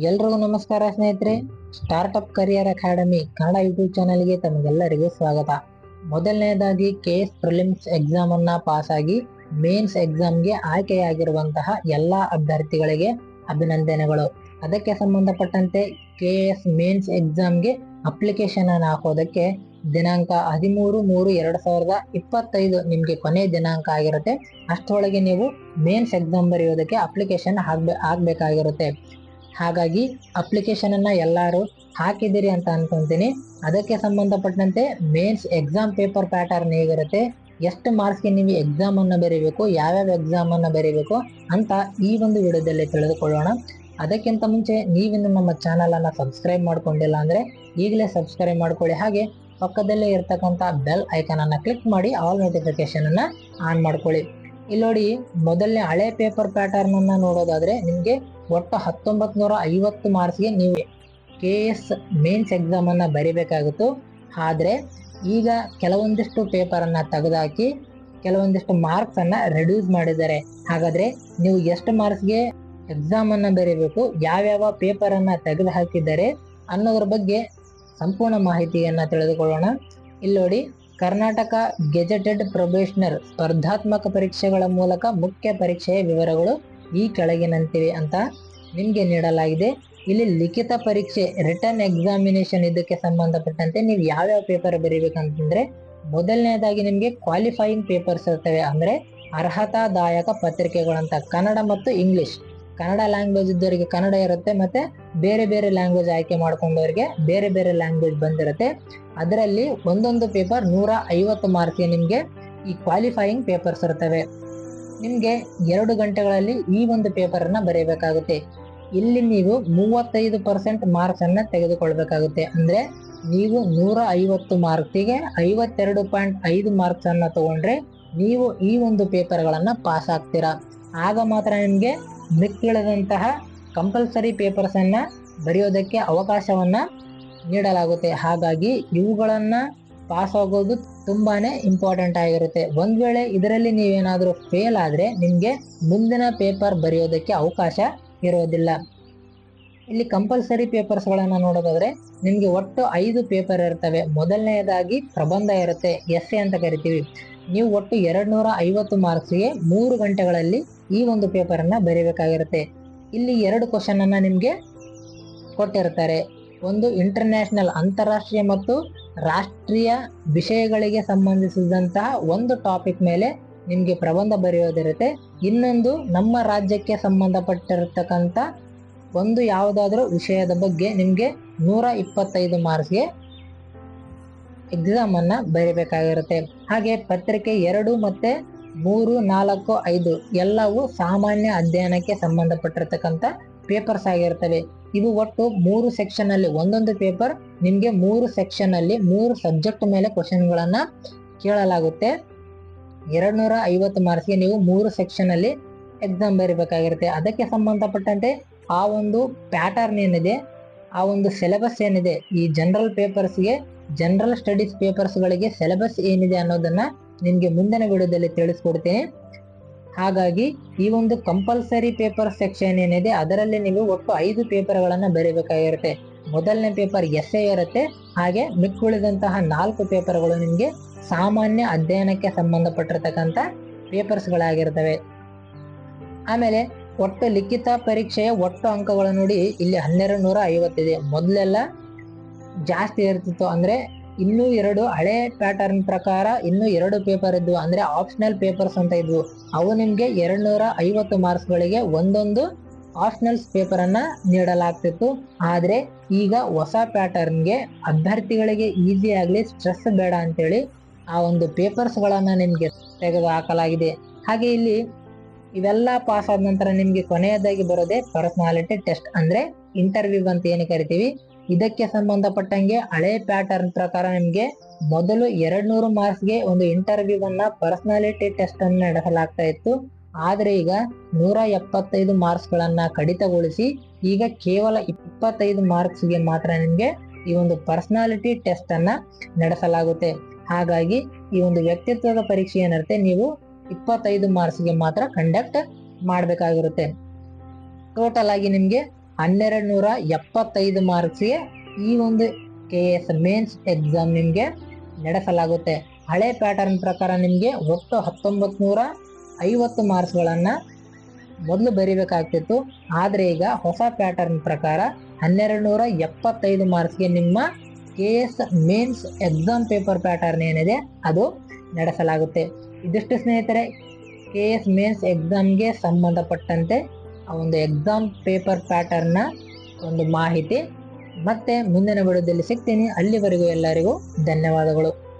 ಎಲ್ರಿಗೂ ನಮಸ್ಕಾರ ಸ್ನೇಹಿತರೆ. Startup career academy Kannada YouTube ಚಾನಲ್ಗೆ ತಮಗೆಲ್ಲರಿಗೂ ಸ್ವಾಗತ. ಮೊದಲನೇದಾಗಿ ಕೆ ಎಸ್ ಪ್ರಿಲಿಮ್ಸ್ ಎಕ್ಸಾಮ್ ಅನ್ನ ಪಾಸ್ ಆಗಿ ಮೇನ್ಸ್ ಎಕ್ಸಾಮ್ಗೆ ಆಯ್ಕೆಯಾಗಿರುವಂತಹ ಎಲ್ಲ ಅಭ್ಯರ್ಥಿಗಳಿಗೆ ಅಭಿನಂದನೆಗಳು. ಅದಕ್ಕೆ ಸಂಬಂಧಪಟ್ಟಂತೆ ಕೆ ಎಸ್ ಮೇನ್ಸ್ ಎಕ್ಸಾಮ್ಗೆ ಅಪ್ಲಿಕೇಶನ್ ಅನ್ನು ಹಾಕೋದಕ್ಕೆ ದಿನಾಂಕ ಹದಿಮೂರು ಮೂರು ಎರಡು ಸಾವಿರದ ಇಪ್ಪತ್ತೈದು ನಿಮಗೆ ಕೊನೆ ದಿನಾಂಕ ಆಗಿರುತ್ತೆ. ಅಷ್ಟೊಳಗೆ ನೀವು ಮೇನ್ಸ್ ಎಕ್ಸಾಮ್ ಬರೆಯೋದಕ್ಕೆ ಅಪ್ಲಿಕೇಶನ್ ಹಾಕ್ಬೇ ಹಾಕ್ಬೇಕಾಗಿರುತ್ತೆ. ಹಾಗಾಗಿ ಅಪ್ಲಿಕೇಶನ್ ಅನ್ನ ಎಲ್ಲರೂ ಹಾಕಿದ್ದೀರಿ ಅಂತ ಅನ್ಕೊಂತೀನಿ. ಅದಕ್ಕೆ ಸಂಬಂಧಪಟ್ಟಂತೆ ಮೇನ್ಸ್ ಎಕ್ಸಾಮ್ ಪೇಪರ್ ಪ್ಯಾಟರ್ನ್ ಹೇಗಿರುತ್ತೆ, ಎಷ್ಟು ಮಾರ್ಕ್ಸ್ಗೆ ನೀವು ಎಕ್ಸಾಮನ್ನು ಬರೀಬೇಕು, ಯಾವ್ಯಾವ ಎಕ್ಸಾಮನ್ನು ಬರೀಬೇಕು ಅಂತ ಈ ಒಂದು ವಿಡಿಯೋದಲ್ಲಿ ತಿಳಿದುಕೊಳ್ಳೋಣ. ಅದಕ್ಕಿಂತ ಮುಂಚೆ ನೀವಿನ್ನು ನಮ್ಮ ಚಾನಲನ್ನು ಸಬ್ಸ್ಕ್ರೈಬ್ ಮಾಡ್ಕೊಂಡಿಲ್ಲ ಅಂದ್ರೆ ಈಗಲೇ ಸಬ್ಸ್ಕ್ರೈಬ್ ಮಾಡ್ಕೊಳ್ಳಿ. ಹಾಗೆ ಪಕ್ಕದಲ್ಲೇ ಇರ್ತಕ್ಕಂಥ ಬೆಲ್ ಐಕನನ್ನು ಕ್ಲಿಕ್ ಮಾಡಿ ಆಲ್ ನೋಟಿಫಿಕೇಶನ್ ಅನ್ನ ಆನ್ ಮಾಡ್ಕೊಳ್ಳಿ. ಇಲ್ಲಿ ನೋಡಿ ಮೊದಲನೇ ಹಳೆ ಪೇಪರ್ ಪ್ಯಾಟರ್ನ್ ನೋಡೋದಾದರೆ ನೋಡೋದಾದ್ರೆ ನಿಮ್ಗೆ ಒಟ್ಟು ಹತ್ತೊಂಬತ್ತು ನೂರ ಐವತ್ತು ಮಾರ್ಕ್ಸ್ಗೆ ನೀವು ಕೆ ಎಸ್ ಮೇನ್ಸ್ ಎಕ್ಸಾಮನ್ನು ಬರಿಬೇಕಾಗಿತ್ತು. ಆದ್ರೆ ಈಗ ಕೆಲವೊಂದಿಷ್ಟು ಪೇಪರನ್ನು ತೆಗೆದುಹಾಕಿ ಕೆಲವೊಂದಿಷ್ಟು ಮಾರ್ಕ್ಸನ್ನು ರೆಡ್ಯೂಸ್ ಮಾಡಿದ್ದಾರೆ. ಹಾಗಾದರೆ ನೀವು ಎಷ್ಟು ಮಾರ್ಕ್ಸ್ಗೆ ಎಕ್ಸಾಮನ್ನು ಬರೀಬೇಕು, ಯಾವ್ಯಾವ ಪೇಪರನ್ನು ತೆಗೆದು ಹಾಕಿದ್ದಾರೆ ಅನ್ನೋದ್ರ ಬಗ್ಗೆ ಸಂಪೂರ್ಣ ಮಾಹಿತಿಯನ್ನು ತಿಳಿದುಕೊಳ್ಳೋಣ. ಇಲ್ಲಿ ನೋಡಿ, ಕರ್ನಾಟಕ ಗೆಜೆಟೆಡ್ ಪ್ರೊಬೇಷನರ್ ಸ್ಪರ್ಧಾತ್ಮಕ ಪರೀಕ್ಷೆಗಳ ಮೂಲಕ ಮುಖ್ಯ ಪರೀಕ್ಷೆಯ ವಿವರಗಳು. ಈ ಕೆಳಗಿನಂತಿವೆ ಅಂತ ನಿಮಗೆ ನೀಡಲಾಗಿದೆ. ಇಲ್ಲಿ ಲಿಖಿತ ಪರೀಕ್ಷೆ ರಿಟರ್ನ್ ಎಕ್ಸಾಮಿನೇಷನ್ ಇದಕ್ಕೆ ಸಂಬಂಧಪಟ್ಟಂತೆ ನೀವು ಯಾವ್ಯಾವ ಪೇಪರ್ ಬರೀಬೇಕಂತಂದ್ರೆ ಮೊದಲನೇದಾಗಿ ನಿಮಗೆ ಕ್ವಾಲಿಫೈಯಿಂಗ್ ಪೇಪರ್ಸ್ ಇರ್ತವೆ. ಅಂದರೆ ಅರ್ಹತಾದಾಯಕ ಪತ್ರಿಕೆಗಳಂತ ಕನ್ನಡ ಮತ್ತು ಇಂಗ್ಲಿಷ್. ಕನ್ನಡ ಲ್ಯಾಂಗ್ವೇಜ್ ಇದ್ದವರಿಗೆ ಕನ್ನಡ ಇರುತ್ತೆ, ಮತ್ತೆ ಬೇರೆ ಬೇರೆ ಲ್ಯಾಂಗ್ವೇಜ್ ಆಯ್ಕೆ ಮಾಡ್ಕೊಂಡವರಿಗೆ ಬೇರೆ ಬೇರೆ ಲ್ಯಾಂಗ್ವೇಜ್ ಬಂದಿರುತ್ತೆ. ಅದರಲ್ಲಿ ಒಂದೊಂದು ಪೇಪರ್ ನೂರ ಐವತ್ತು ಮಾರ್ಕ್ಗೆ ನಿಮಗೆ ಈ ಕ್ವಾಲಿಫೈಯಿಂಗ್ ಪೇಪರ್ಸ್ ಇರ್ತವೆ. ನಿಮಗೆ ಎರಡು ಗಂಟೆಗಳಲ್ಲಿ ಈ ಒಂದು ಪೇಪರನ್ನು ಬರೆಯಬೇಕಾಗುತ್ತೆ ಇಲ್ಲಿ ನೀವು ಮೂವತ್ತೈದು ಪರ್ಸೆಂಟ್ ಮಾರ್ಕ್ಸ್ ಅನ್ನ ತೆಗೆದುಕೊಳ್ಬೇಕಾಗುತ್ತೆ. ಅಂದ್ರೆ ನೀವು ನೂರ ಐವತ್ತು ಮಾರ್ಕ್ಸಿಗೆ ಐವತ್ತೆರಡು ಪಾಯಿಂಟ್ ಐದು ಮಾರ್ಕ್ಸ್ ಅನ್ನ ತಗೊಂಡ್ರೆ ನೀವು ಈ ಒಂದು ಪೇಪರ್ಗಳನ್ನು ಪಾಸ್ ಆಗ್ತೀರಾ. ಆಗ ಮಾತ್ರ ನಿಮಗೆ ಮಿಕ್ಕಿಳದಂತಹ ಕಂಪಲ್ಸರಿ ಪೇಪರ್ಸ್ ಅನ್ನ ಬರೆಯೋದಕ್ಕೆ ಅವಕಾಶವನ್ನ ನೀಡಲಾಗುತ್ತೆ. ಹಾಗಾಗಿ ಇವುಗಳನ್ನ ಪಾಸ್ ಆಗೋದು ತುಂಬಾನೇ ಇಂಪಾರ್ಟೆಂಟ್ ಆಗಿರುತ್ತೆ. ಒಂದ್ ವೇಳೆ ಇದರಲ್ಲಿ ನೀವೇನಾದರೂ ಫೇಲ್ ಆದ್ರೆ ನಿಮ್ಗೆ ಮುಂದಿನ ಪೇಪರ್ ಬರೆಯೋದಕ್ಕೆ ಅವಕಾಶ ಇರೋದಿಲ್ಲ. ಇಲ್ಲಿ ಕಂಪಲ್ಸರಿ ಪೇಪರ್ಸ್ ಗಳನ್ನ ನೋಡೋದಾದ್ರೆ ನಿಮ್ಗೆ ಒಟ್ಟು ಐದು ಪೇಪರ್ ಇರ್ತವೆ. ಮೊದಲನೆಯದಾಗಿ ಪ್ರಬಂಧ ಇರುತ್ತೆ ಎಸ್ ಎ ಅಂತ ಕರಿತೀವಿ. ನೀವು ಒಟ್ಟು ಎರಡ್ ನೂರ ಐವತ್ತು ಮಾರ್ಕ್ಸ್ಗೆ ಮೂರು ಗಂಟೆಗಳಲ್ಲಿ ಈ ಒಂದು ಪೇಪರ್ ಅನ್ನ ಬರೀಬೇಕಾಗಿರುತ್ತೆ. ಇಲ್ಲಿ ಎರಡು ಕ್ವಶನ್ ನಿಮಗೆ ನಿಮ್ಗೆ ಕೊಟ್ಟಿರ್ತಾರೆ. ಒಂದು ಇಂಟರ್ನ್ಯಾಷನಲ್ ಅಂತಾರಾಷ್ಟ್ರೀಯ ಮತ್ತು ರಾಷ್ಟ್ರೀಯ ವಿಷಯಗಳಿಗೆ ಸಂಬಂಧಿಸಿದಂತಹ ಒಂದು ಟಾಪಿಕ್ ಮೇಲೆ ನಿಮಗೆ ಪ್ರಬಂಧ ಬರೆಯೋದಿರುತ್ತೆ. ಇನ್ನೊಂದು ನಮ್ಮ ರಾಜ್ಯಕ್ಕೆ ಸಂಬಂಧಪಟ್ಟಿರತಕ್ಕಂಥ ಒಂದು ಯಾವುದಾದ್ರೂ ವಿಷಯದ ಬಗ್ಗೆ ನಿಮಗೆ ನೂರ ಇಪ್ಪತ್ತೈದು ಮಾರ್ಕ್ಸ್ಗೆ ಎಕ್ಸಾಮ್ ಅನ್ನ ಬರೀಬೇಕಾಗಿರುತ್ತೆ. ಹಾಗೆ ಪತ್ರಿಕೆ ಎರಡು ಮತ್ತೆ ಮೂರು, ನಾಲ್ಕು, ಐದು ಎಲ್ಲವೂ ಸಾಮಾನ್ಯ ಅಧ್ಯಯನಕ್ಕೆ ಸಂಬಂಧಪಟ್ಟಿರ್ತಕ್ಕಂಥ ಪೇಪರ್ಸ್ ಆಗಿರ್ತವೆ. ಇವು ಒಟ್ಟು ಮೂರು ಸೆಕ್ಷನ್ ಅಲ್ಲಿ, ಒಂದೊಂದು ಪೇಪರ್ ನಿಮ್ಗೆ ಮೂರು ಸೆಕ್ಷನ್ ಅಲ್ಲಿ ಮೂರು ಸಬ್ಜೆಕ್ಟ್ ಮೇಲೆ ಕ್ವಶನ್ ಗಳನ್ನ ಕೇಳಲಾಗುತ್ತೆ. ಎರಡ್ ನೂರ ಐವತ್ತು ಮಾರ್ಕ್ಸ್ಗೆ ನೀವು ಮೂರು ಸೆಕ್ಷನ್ ಅಲ್ಲಿ ಎಕ್ಸಾಮ್ ಬರೀಬೇಕಾಗಿರುತ್ತೆ. ಅದಕ್ಕೆ ಸಂಬಂಧಪಟ್ಟಂತೆ ಆ ಒಂದು ಪ್ಯಾಟರ್ನ್ ಏನಿದೆ, ಆ ಒಂದು ಸಿಲೆಬಸ್ ಏನಿದೆ, ಈ ಜನರಲ್ ಪೇಪರ್ಸ್ಗೆ ಜನರಲ್ ಸ್ಟಡೀಸ್ ಪೇಪರ್ಸ್ಗಳಿಗೆ ಸಿಲೆಬಸ್ ಏನಿದೆ ಅನ್ನೋದನ್ನ ನಿಮ್ಗೆ ಮುಂದಿನ ವಿಡಿಯೋದಲ್ಲಿ ತಿಳಿಸ್ಕೊಡ್ತೀನಿ. ಹಾಗಾಗಿ ಈ ಒಂದು ಕಂಪಲ್ಸರಿ ಪೇಪರ್ ಸೆಕ್ಷನ್ ಏನಿದೆ, ಅದರಲ್ಲಿ ನೀವು ಒಟ್ಟು ಐದು ಪೇಪರ್ಗಳನ್ನು ಬರೀಬೇಕಾಗಿರುತ್ತೆ. ಮೊದಲನೇ ಪೇಪರ್ ಎಸ್ ಇರುತ್ತೆ, ಹಾಗೆ ಮಿಕ್ಕುಳಿದಂತಹ ನಾಲ್ಕು ಪೇಪರ್ಗಳು ನಿಮಗೆ ಸಾಮಾನ್ಯ ಅಧ್ಯಯನಕ್ಕೆ ಸಂಬಂಧಪಟ್ಟಿರ್ತಕ್ಕಂಥ ಪೇಪರ್ಸ್ಗಳಾಗಿರ್ತವೆ ಆಮೇಲೆ ಒಟ್ಟು ಲಿಖಿತ ಪರೀಕ್ಷೆಯ ಒಟ್ಟು ಅಂಕಗಳು ನೋಡಿ, ಇಲ್ಲಿ ಹನ್ನೆರಡು ನೂರ ಐವತ್ತಿದೆ ಮೊದಲೆಲ್ಲ ಜಾಸ್ತಿ ಇರ್ತಿತ್ತು ಅಂದ್ರೆ ಇನ್ನೂ ಎರಡು ಹಳೆ ಪ್ಯಾಟರ್ನ್ ಪ್ರಕಾರ ಇನ್ನೂ ಎರಡು ಪೇಪರ್ ಇದ್ವು. ಅಂದ್ರೆ ಆಪ್ಷನಲ್ ಪೇಪರ್ಸ್ ಅಂತ ಇದ್ವು. ಅವು ನಿಮಗೆ ಎರಡು ನೂರ ಐವತ್ತು ಮಾರ್ಕ್ಸ್ ಗಳಿಗೆ ಒಂದೊಂದು ಆಪ್ಷನಲ್ಸ್ ಪೇಪರ್ ಅನ್ನ ನೀಡಲಾಗ್ತಿತ್ತು. ಆದರೆ ಈಗ ಹೊಸ ಪ್ಯಾಟರ್ನ್ಗೆ ಅಭ್ಯರ್ಥಿಗಳಿಗೆ ಈಸಿ ಆಗ್ಲಿ ಸ್ಟ್ರೆಸ್ ಬೇಡ ಅಂತೇಳಿ ಆ ಒಂದು ಪೇಪರ್ಸ್ಗಳನ್ನು ನಿಮ್ಗೆ ತೆಗೆದು ಹಾಕಲಾಗಿದೆ ಹಾಗೆ ಇಲ್ಲಿ ಇವೆಲ್ಲ ಪಾಸ್ ಆದ ನಂತರ ನಿಮಗೆ ಕೊನೆಯದಾಗಿ ಬರೋದೇ ಪರ್ಸನಾಲಿಟಿ ಟೆಸ್ಟ್ ಅಂದ್ರೆ ಇಂಟರ್ವ್ಯೂ ಅಂತ ಏನು ಕರಿತೀವಿ? ಇದಕ್ಕೆ ಸಂಬಂಧಪಟ್ಟಂಗೆ ಹಳೆ ಪ್ಯಾಟರ್ನ್ ಪ್ರಕಾರ ನಿಮ್ಗೆ ಮೊದಲು ಎರಡ್ ನೂರು ಮಾರ್ಕ್ಸ್ಗೆ ಒಂದು ಇಂಟರ್ವ್ಯೂವನ್ನ ಪರ್ಸನಾಲಿಟಿ ಟೆಸ್ಟ್ ಅನ್ನು ನಡೆಸಲಾಗ್ತಾ ಇತ್ತು. ಆದ್ರೆ ಈಗ ನೂರ ಎಪ್ಪತ್ತೈದು ಮಾರ್ಕ್ಸ್ ಗಳನ್ನ ಕಡಿತಗೊಳಿಸಿ ಈಗ ಕೇವಲ ಇಪ್ಪತ್ತೈದು ಮಾರ್ಕ್ಸ್ಗೆ ಮಾತ್ರ ನಿಮ್ಗೆ ಈ ಒಂದು ಪರ್ಸನಾಲಿಟಿ ಟೆಸ್ಟ್ ಅನ್ನ ನಡೆಸಲಾಗುತ್ತೆ. ಹಾಗಾಗಿ ಈ ಒಂದು ವ್ಯಕ್ತಿತ್ವದ ಪರೀಕ್ಷೆ ಏನಿರುತ್ತೆ ನೀವು ಇಪ್ಪತ್ತೈದು ಮಾರ್ಕ್ಸ್ಗೆ ಮಾತ್ರ ಕಂಡಕ್ಟ್ ಮಾಡಬೇಕಾಗಿರುತ್ತೆ. ಟೋಟಲ್ ಆಗಿ ನಿಮ್ಗೆ ಹನ್ನೆರಡು ನೂರ ಎಪ್ಪತ್ತೈದು ಮಾರ್ಕ್ಸ್ಗೆ ಈ ಒಂದು ಕೆ ಎಸ್ ಮೇನ್ಸ್ ಎಕ್ಸಾಮ್ ನಿಮಗೆ ನಡೆಸಲಾಗುತ್ತೆ. ಹಳೆ ಪ್ಯಾಟರ್ನ್ ಪ್ರಕಾರ ನಿಮಗೆ ಒಟ್ಟು ಹತ್ತೊಂಬತ್ತು ನೂರ ಐವತ್ತು ಮಾರ್ಕ್ಸ್ಗಳನ್ನು ಮೊದಲು ಬರೀಬೇಕಾಗ್ತಿತ್ತು. ಆದರೆ ಈಗ ಹೊಸ ಪ್ಯಾಟರ್ನ್ ಪ್ರಕಾರ ಹನ್ನೆರಡು ನೂರ ಎಪ್ಪತ್ತೈದು ಮಾರ್ಕ್ಸ್ಗೆ ನಿಮ್ಮ K S mains exam paper pattern ಏನಿದೆ ಅದು ನಡೆಸಲಾಗುತ್ತೆ. ಇದಿಷ್ಟು ಸ್ನೇಹಿತರೆ ಕೆ ಎಸ್ ಮೇನ್ಸ್ ಎಕ್ಸಾಮ್ಗೆ ಸಂಬಂಧಪಟ್ಟಂತೆ ಒಂದು ಎಕ್ಸಾಮ್ ಪೇಪರ್ ಪ್ಯಾಟರ್ನ್ನ ಒಂದು ಮಾಹಿತಿ. ಮತ್ತೆ ಮುಂದಿನ ವಿಡಿಯೋದಲ್ಲಿ ಸಿಗ್ತೀನಿ. ಅಲ್ಲಿವರೆಗೂ ಎಲ್ಲರಿಗೂ ಧನ್ಯವಾದಗಳು.